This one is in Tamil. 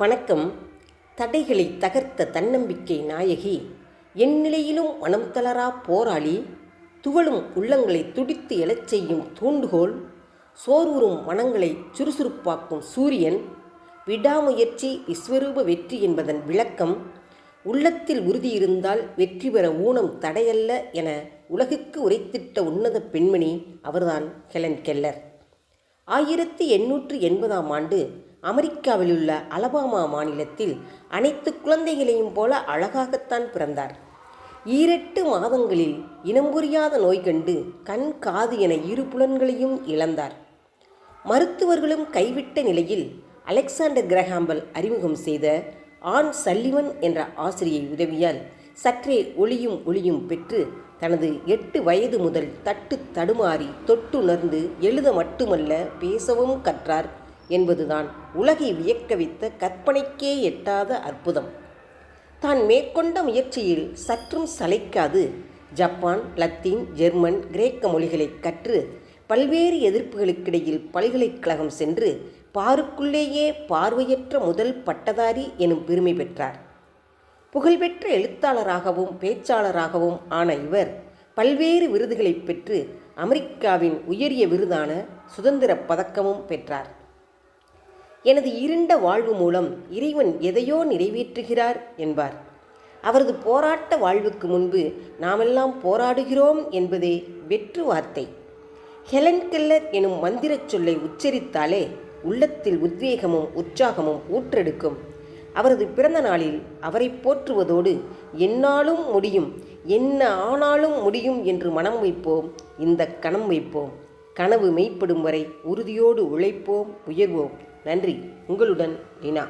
வணக்கம். தடைகளை தகர்த்த தன்னம்பிக்கை நாயகி என் நிலையிலும் மனம் தளரா போராளி துவளும் உள்ளங்களை துடித்து எழச் செய்யும் தூண்டுகோல் சோர்வுறும் மனங்களை சுறுசுறுப்பாக்கும் சூரியன் விடாமுயற்சி விஸ்வரூப வெற்றி என்பதன் விளக்கம் உள்ளத்தில் உறுதியிருந்தால் வெற்றி பெற ஊனம் தடையல்ல என உலகுக்கு உரைத்திட்ட உன்னத பெண்மணி அவர்தான் ஹெலன் கெல்லர். ஆயிரத்தி எண்ணூற்று எண்பதாம் ஆண்டு அமெரிக்காவிலுள்ள அலபாமா மாநிலத்தில் அனைத்து குழந்தைகளையும் போல அழகாகத்தான் பிறந்தார். ஈரெட்டு மாதங்களில் இனம் புரியாத நோய் கண்டு கண் காது என இரு புலன்களையும் இழந்தார். மருத்துவர்களும் கைவிட்ட நிலையில் அலெக்சாண்டர் கிரஹாம்பல் அறிமுகம் செய்த ஆன் சல்லிவன் என்ற ஆசிரியை உதவியால் சற்றே ஒளியும் ஒளியும் பெற்று தனது எட்டு வயது முதல் தட்டு தடுமாறி தொட்டுணர்ந்து எழுத மட்டுமல்ல பேசவும் கற்றார். என்பதுதான் உலகை வியக்கவித்த கற்பனைக்கே எட்டாத அற்புதம். தான் மேற்கொண்ட முயற்சியில் சற்றும் சளைக்காது ஜப்பான் லத்தீன் ஜெர்மன் கிரேக்க மொழிகளை கற்று பல்வேறு எதிர்ப்புகளுக்கிடையில் பல்கலைக்கழகம் சென்று பாருக்குள்ளேயே பார்வையற்ற முதல் பட்டதாரி எனும் பெருமை பெற்றார். புகழ்பெற்ற எழுத்தாளராகவும் பேச்சாளராகவும் ஆன இவர் பல்வேறு விருதுகளை பெற்று அமெரிக்காவின் உயரிய விருதான சுதந்திர பதக்கமும் பெற்றார். எனது இருண்ட வாழ்வு மூலம் இறைவன் எதையோ நிறைவேற்றுகிறார் என்பார். அவரது போராட்ட வாழ்வுக்கு முன்பு நாமெல்லாம் போராடுகிறோம் என்பதே வெற்று வார்த்தை. ஹெலன் கெல்லர் எனும் மந்திரச் சொல்லை உச்சரித்தாலே உள்ளத்தில் உத்வேகமும் உற்சாகமும் ஊற்றெடுக்கும். அவரது பிறந்த நாளில் அவரை போற்றுவதோடு என்னாலும் முடியும் என்ன ஆனாலும் முடியும் என்று மனம் வைப்போம் இந்த கணம் வைப்போம். கனவு மெய்ப்படும் வரை உறுதியோடு உழைப்போம் உயர்வோம். நன்றி. உங்களுடன் லீனா.